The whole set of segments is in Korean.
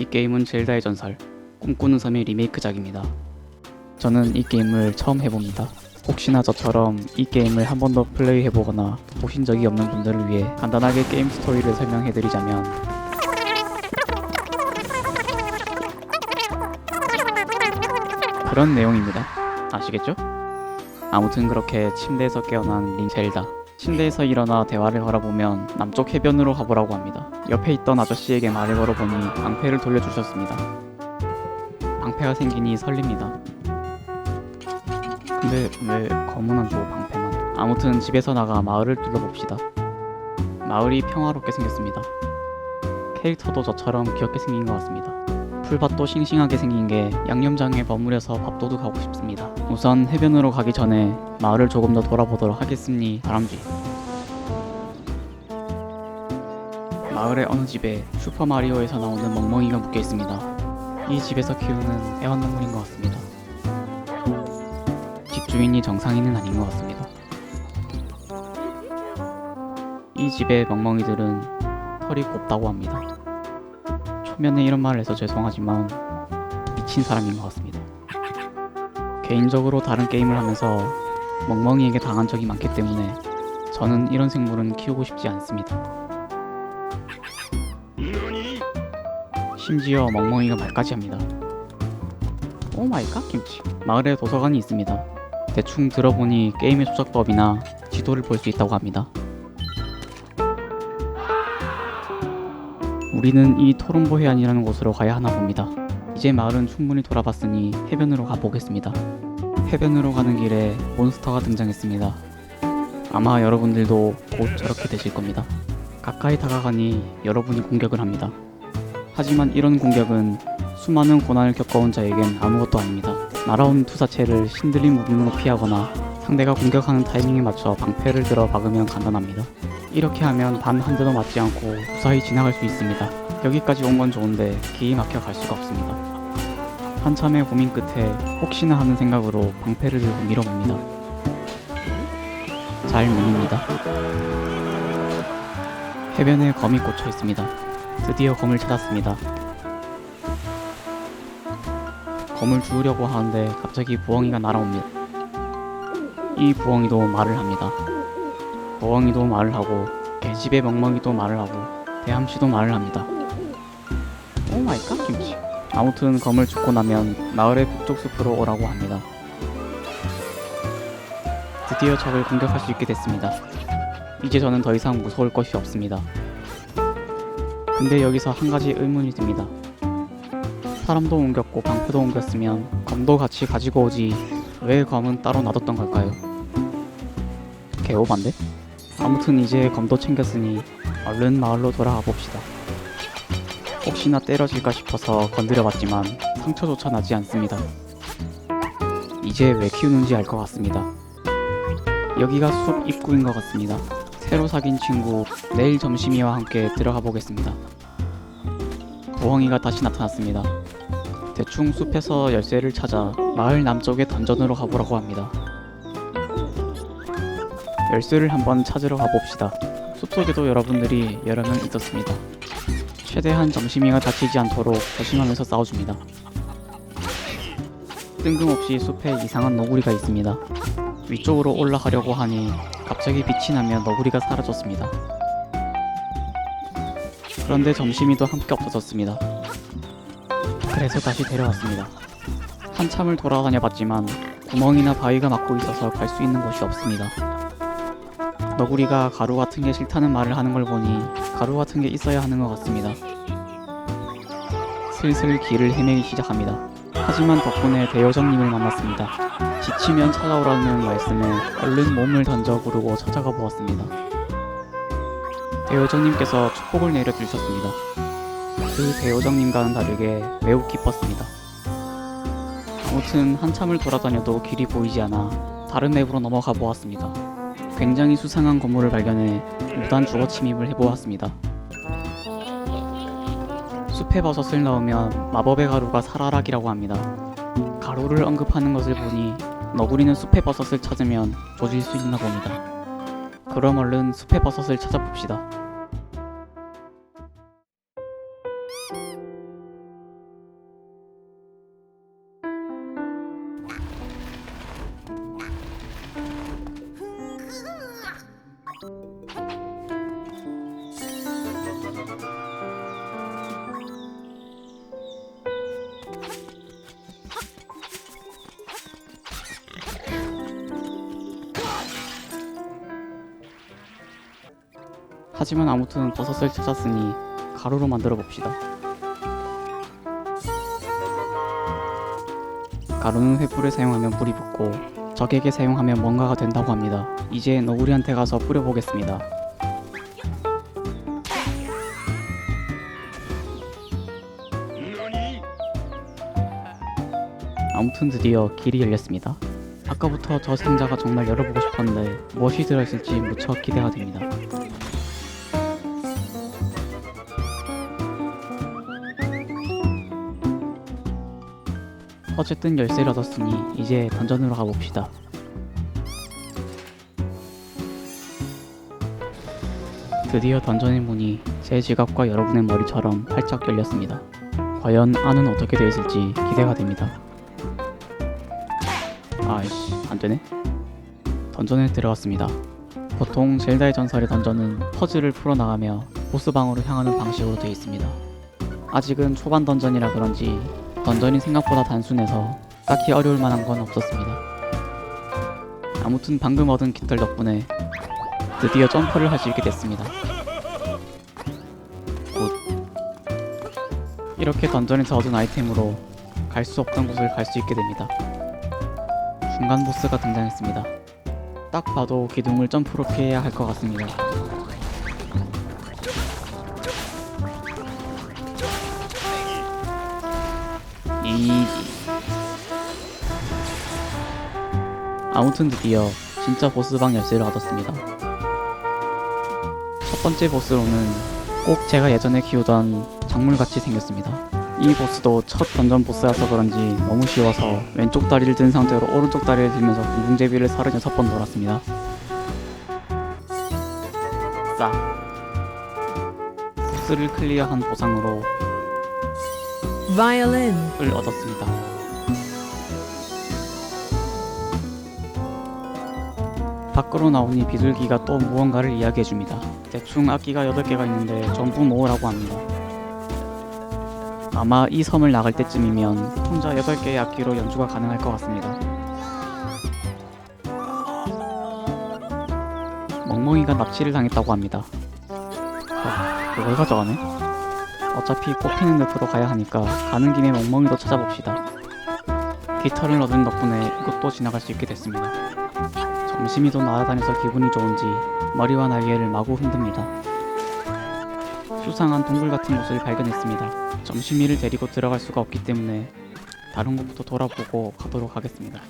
이 게임은 젤다의 전설, 꿈꾸는 섬의 리메이크작입니다. 저는 이 게임을 처음 해봅니다. 혹시나 저처럼 이 게임을 한 번도 플레이해보거나 보신 적이 없는 분들을 위해 간단하게 게임 스토리를 설명해드리자면 그런 내용입니다. 아시겠죠? 아무튼 그렇게 침대에서 깨어난 린 젤다. 침대에서 일어나 대화를 걸어보면 남쪽 해변으로 가보라고 합니다. 옆에 있던 아저씨에게 말을 걸어보니 방패를 돌려주셨습니다. 방패가 생기니 설립니다. 근데 왜 검은 안 주고 방패만? 아무튼 집에서 나가 마을을 둘러봅시다. 마을이 평화롭게 생겼습니다. 캐릭터도 저처럼 귀엽게 생긴 것 같습니다. 풀밭도 싱싱하게 생긴 게 양념장에 버무려서 밥도둑 하고 싶습니다. 우선 해변으로 가기 전에 마을을 조금 더 돌아보도록 하겠습니 다람쥐. 마을의 어느 집에 슈퍼 마리오에서 나오는 멍멍이가 묶여 있습니다. 이 집에서 키우는 애완동물인 것 같습니다. 집주인이 정상인은 아닌 것 같습니다. 이 집의 멍멍이들은 털이 곱다고 합니다. 초면에 이런 말을 해서 죄송하지만 미친 사람인 것 같습니다. 개인적으로 다른 게임을 하면서 멍멍이에게 당한 적이 많기 때문에 저는 이런 생물은 키우고 싶지 않습니다. 심지어 멍멍이가 말까지 합니다. 오 마이 갓 김치. 마을에 도서관이 있습니다. 대충 들어보니 게임의 조작법이나 지도를 볼 수 있다고 합니다. 우리는 이 토론보 해안이라는 곳으로 가야 하나 봅니다. 이제 마을은 충분히 돌아봤으니 해변으로 가보겠습니다. 해변으로 가는 길에 몬스터가 등장했습니다. 아마 여러분들도 곧 저렇게 되실 겁니다. 가까이 다가가니 여러분이 공격을 합니다. 하지만 이런 공격은 수많은 고난을 겪어온 자에겐 아무것도 아닙니다. 날아온 투사체를 신들린 무빙으로 피하거나 상대가 공격하는 타이밍에 맞춰 방패를 들어 박으면 간단합니다. 이렇게 하면 단 한 대도 맞지 않고 무사히 지나갈 수 있습니다. 여기까지 온 건 좋은데 길이 막혀 갈 수가 없습니다. 한참의 고민 끝에 혹시나 하는 생각으로 방패를 들고 밀어봅니다. 잘 밀립니다. 해변에 검이 꽂혀 있습니다. 드디어 검을 찾았습니다. 검을 주우려고 하는데 갑자기 부엉이가 날아옵니다. 이 부엉이도 말을 합니다. 부엉이도 말을 하고 개집의 멍멍이도 말을 하고 대함씨도 말을 합니다. 오 마이 갓 김치. 아무튼 검을 줍고 나면 마을의 북쪽 숲으로 오라고 합니다. 드디어 적을 공격할 수 있게 됐습니다. 이제 저는 더 이상 무서울 것이 없습니다. 근데 여기서 한 가지 의문이 듭니다. 사람도 옮겼고 방패도 옮겼으면 검도 같이 가지고 오지 왜 검은 따로 놔뒀던 걸까요? 개오반데? 아무튼 이제 검도 챙겼으니 얼른 마을로 돌아가 봅시다. 혹시나 때려질까 싶어서 건드려봤지만 상처조차 나지 않습니다. 이제 왜 키우는지 알 것 같습니다. 여기가 숲 입구인 것 같습니다. 새로 사귄 친구 내일 점심이와 함께 들어가 보겠습니다. 부엉이가 다시 나타났습니다. 대충 숲에서 열쇠를 찾아 마을 남쪽의 던전으로 가보라고 합니다. 열쇠를 한번 찾으러 가봅시다. 숲속에도 여러분들이 여러 명 있었습니다. 최대한 점심이가 다치지 않도록 조심하면서 싸워줍니다. 뜬금없이 숲에 이상한 너구리가 있습니다. 위쪽으로 올라가려고 하니 갑자기 빛이 나며 너구리가 사라졌습니다. 그런데 점심이도 함께 없어졌습니다. 그래서 다시 데려왔습니다. 한참을 돌아다녀 봤지만 구멍이나 바위가 막고 있어서 갈 수 있는 곳이 없습니다. 너구리가 가루 같은 게 싫다는 말을 하는 걸 보니 가루 같은 게 있어야 하는 것 같습니다. 슬슬 길을 헤매기 시작합니다. 하지만 덕분에 대요정님을 만났습니다. 지치면 찾아오라는 말씀에 얼른 몸을 던져 부르고 찾아가 보았습니다. 대요정님께서 축복을 내려주셨습니다. 그 대요정님과는 다르게 매우 기뻤습니다. 아무튼 한참을 돌아다녀도 길이 보이지 않아 다른 맵으로 넘어가 보았습니다. 굉장히 수상한 건물을 발견해 무단 주거 침입을 해보았습니다. 숲의 버섯을 넣으면 마법의 가루가 살아락이라고 합니다. 가루를 언급하는 것을 보니 너구리는 숲의 버섯을 찾으면 조질 수 있나 봅니다. 그럼 얼른 숲의 버섯을 찾아봅시다. 하지만 아무튼 버섯을 찾았으니 가루로 만들어 봅시다. 가루는 횃불을 사용하면 불이 붙고 적에게 사용하면 뭔가가 된다고 합니다. 이제 너구리한테 가서 뿌려보겠습니다. 아무튼 드디어 길이 열렸습니다. 아까부터 저 상자가 정말 열어보고 싶었는데 무엇이 들어있을지 무척 기대가 됩니다. 어쨌든 열쇠를 얻었으니 이제 던전으로 가봅시다. 드디어 던전의 문이 제 지갑과 여러분의 머리처럼 활짝 열렸습니다. 과연 안은 어떻게 되어 있을지 기대가 됩니다. 아이씨 안되네 던전에 들어왔습니다 보통 젤다의 전설의 던전은 퍼즐을 풀어나가며 보스방으로 향하는 방식으로 되어 있습니다 아직은 초반 던전이라 그런지 던전이 생각보다 단순해서 딱히 어려울 만한 건 없었습니다 아무튼 방금 얻은 깃털 덕분에 드디어 점프를 할 수 있게 됐습니다 굿 이렇게 던전에서 얻은 아이템으로 갈 수 없던 곳을 갈 수 있게 됩니다 중간 보스가 등장했습니다. 딱 봐도 기둥을 점프로 피해야 할 것 같습니다. 이지. 아무튼 드디어 진짜 보스방 열쇠를 얻었습니다. 첫 번째 보스로는 꼭 제가 예전에 키우던 작물같이 생겼습니다. 이 보스도 첫 던전 보스라서 그런지 너무 쉬워서 왼쪽 다리를 든 상태로 오른쪽 다리를 들면서 공중제비를 36번 돌았습니다. 싸. 보스를 클리어한 보상으로 violin, 을 얻었습니다. 밖으로 나오니 비둘기가 또 무언가를 이야기해줍니다. 대충 악기가 8개가 있는데 전부 놓으라고 합니다. 아마 이 섬을 나갈 때쯤이면 혼자 8개의 악기로 연주가 가능할 것 같습니다. 멍멍이가 납치를 당했다고 합니다. 어, 그걸 가져가네? 어차피 꽃피는 늪으로 가야 하니까 가는 김에 멍멍이도 찾아봅시다. 깃털을 얻은 덕분에 이곳도 지나갈 수 있게 됐습니다. 점심이 도 날아다녀서 기분이 좋은지 머리와 날개를 마구 흔듭니다. 수상한 동굴 같은 곳을 발견했습니다. 점심이를 데리고 들어갈 수가 없기 때문에 다른 곳부터 돌아보고 가도록 하겠습니다.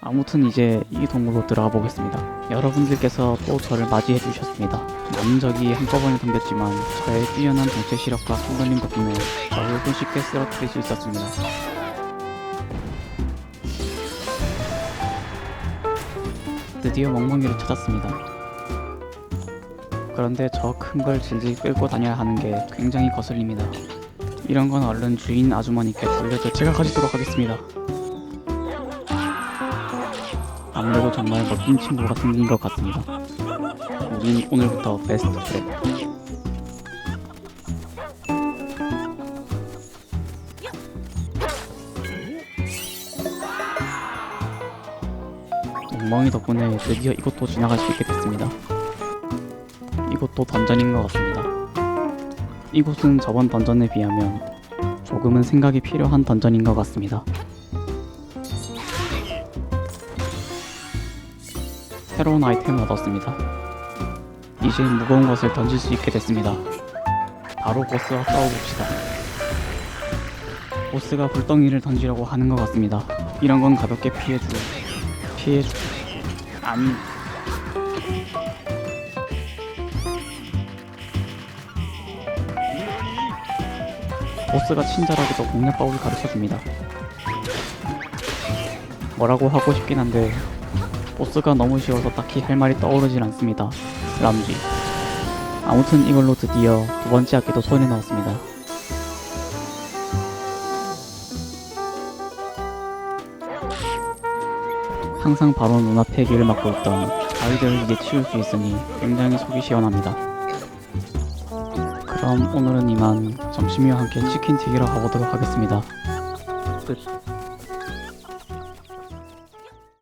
아무튼 이제 이 동굴로 들어가 보겠습니다. 여러분들께서 또 저를 맞이해 주셨습니다. 많은 적이 한꺼번에 덤볐지만 저의 뛰어난 정체 시력과 손놀림 덕분에 저를 손쉽게 쓰러뜨릴 수 있었습니다. 드디어 멍멍이를 찾았습니다. 그런데 저 큰 걸 질질 끌고 다녀야 하는 게 굉장히 거슬립니다. 이런 건 얼른 주인 아주머니께 돌려줘 제가 가지도록 하겠습니다. 아무래도 정말 멋진 친구가 생긴 것 같습니다. 우린 오늘부터 베스트 프렌드. 멍멍이 덕분에 드디어 이곳도 지나갈 수 있게 됐습니다. 이곳도 던전인 것 같습니다. 이곳은 저번 던전에 비하면 조금은 생각이 필요한 던전인 것 같습니다. 새로운 아이템을 얻었습니다. 이제 무거운 것을 던질 수 있게 됐습니다. 바로 보스와 싸워봅시다. 보스가 불덩이를 던지려고 하는 것 같습니다. 이런 건 가볍게 피해주. 피해주. 아니. 보스가 친절하게도 공략법을 가르쳐줍니다. 뭐라고 하고 싶긴 한데 보스가 너무 쉬워서 딱히 할 말이 떠오르질 않습니다. 람쥐. 아무튼 이걸로 드디어 두 번째 악기도 손에 넣었습니다. 항상 바로 눈앞에 길을 막고 있던 아이들을 이제 치울 수 있으니 굉장히 속이 시원합니다. 그럼 오늘은 이만 점심이와 함께 치킨 튀기러 가보도록 하겠습니다. 끝.